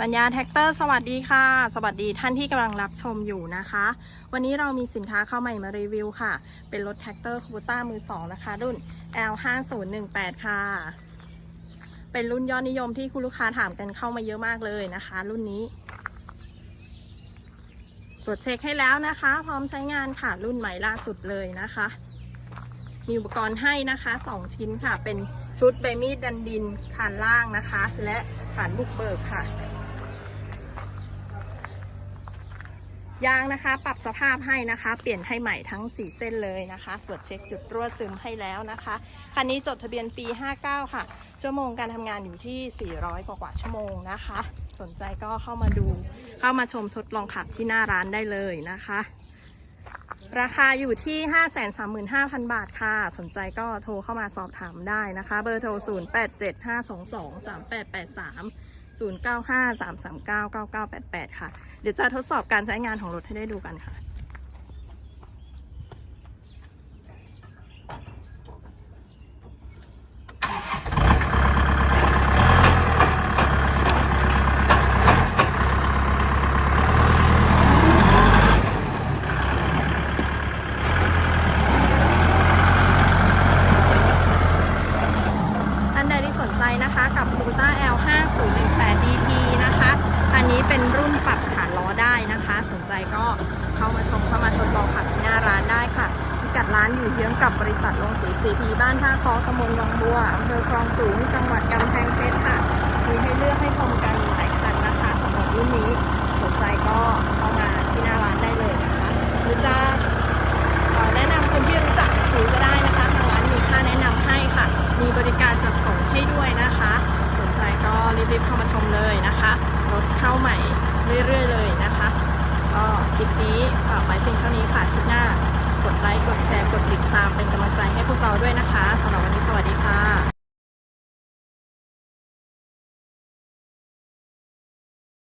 ปัญญาแท็กเตอร์สวัสดีค่ะ สวัสดีท่านที่กำลังรับชมอยู่นะคะ วันนี้เรามีสินค้าเข้าใหม่มารีวิวค่ะ เป็นรถแท็กเตอร์คูต้ามือสองนะคะ รุ่น L5018 ค่ะ เป็นรุ่นยอดนิยมที่คุณลูกค้าถามกันเข้ามาเยอะมากเลยนะคะ รุ่นนี้ ตรวจเช็คให้แล้วนะคะ พร้อมใช้งานค่ะ รุ่นใหม่ล่าสุดเลยนะคะ มีอุปกรณ์ให้นะคะ 2 ชิ้นค่ะ เป็นชุดใบมีดดันดินฐานล่างนะคะ และฐานบุกเบิกค่ะ ยางนะคะ ปรับสภาพให้นะคะ เปลี่ยนให้ใหม่ทั้ง 4 เส้นเลยนะคะตรวจเช็คจุดรั่วซึมให้แล้วนะคะ คันนี้จดทะเบียนปี 59 ค่ะ ชั่วโมงการทำงานอยู่ที่ 400 กว่ากว่าชั่วโมงนะคะ สนใจก็เข้ามาดู เข้ามาชมทดลองขับที่หน้าร้านได้เลยนะคะ ราคาอยู่ที่ 535,000 บาทค่ะ สนใจก็โทรเข้ามาสอบถามได้นะคะ เบอร์โทร 0875223883 0953399988 ค่ะ เดี๋ยวจะทดสอบการใช้งานของรถให้ได้ดูกันค่ะ ท่านใดที่สนใจนะคะกับ Toyota L5018 DT นะคะอันนี้เป็นรุ่นปรับฐานล้อได้นะคะ สนใจ ก็เข้ามาชมเข้ามาทดลองขับที่หน้าร้านได้ค่ะพิกัดร้านอยู่เยื้องกับบริษัทลงสีซีพีบ้านท่าคอตำบลวังบัวอำเภอคลองขลุงจังหวัดกำแพงเพชรค่ะมีให้เลือกให้ชมกันหลายคันนะคะสำหรับรุ่นนี้สนใจก็เข้ามาที่หน้าร้านได้เลยนะคะหรือจะแนะนำคนที่รู้จักซื้อก็ได้นะคะทางร้านมีค่าแนะนำให้ค่ะ มีบริการจัดส่งให้ด้วยนะคะ สนใจก็รีบๆเข้ามาชมเลยนะคะรถเข้าใหม่เรื่อยๆเลยนะคะ นี้ฝากไว้เพียงเท่านี้ค่ะคลิปหน้ากดไลค์กดแชร์กดติดตาม